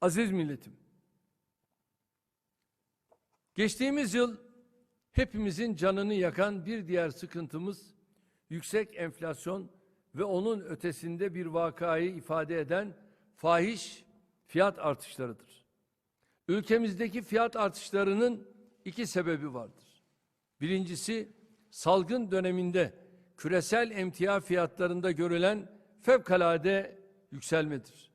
Aziz milletim. Geçtiğimiz yıl hepimizin canını yakan bir diğer sıkıntımız yüksek enflasyon ve onun ötesinde bir vakayı ifade eden fahiş fiyat artışlarıdır. Ülkemizdeki fiyat artışlarının iki sebebi vardır. Birincisi salgın döneminde küresel emtia fiyatlarında görülen fevkalade yükselmedir.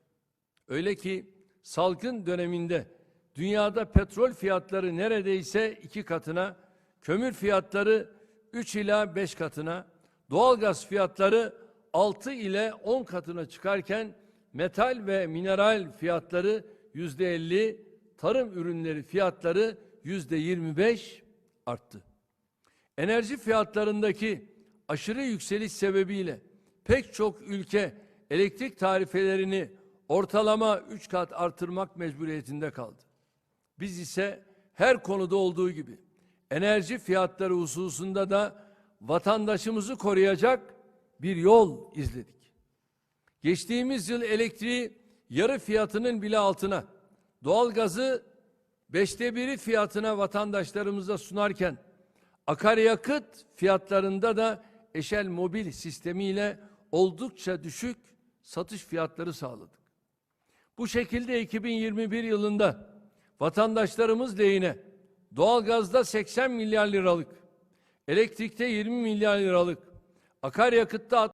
Öyle ki salgın döneminde dünyada petrol fiyatları neredeyse iki katına, kömür fiyatları 3 ila 5 katına, doğalgaz fiyatları 6 ile 10 katına çıkarken metal ve mineral fiyatları yüzde 50, tarım ürünleri fiyatları yüzde 25 arttı. Enerji fiyatlarındaki aşırı yükseliş sebebiyle pek çok ülke elektrik tarifelerini ortalama 3 kat artırmak mecburiyetinde kaldı. Biz ise her konuda olduğu gibi enerji fiyatları hususunda da vatandaşımızı koruyacak bir yol izledik. Geçtiğimiz yıl elektriği yarı fiyatının bile altına, doğalgazı beşte biri fiyatına vatandaşlarımıza sunarken akaryakıt fiyatlarında da eşel mobil sistemiyle oldukça düşük satış fiyatları sağladık. Bu şekilde 2021 yılında vatandaşlarımız lehine doğalgazda 80 milyar liralık, elektrikte 20 milyar liralık, akaryakıtta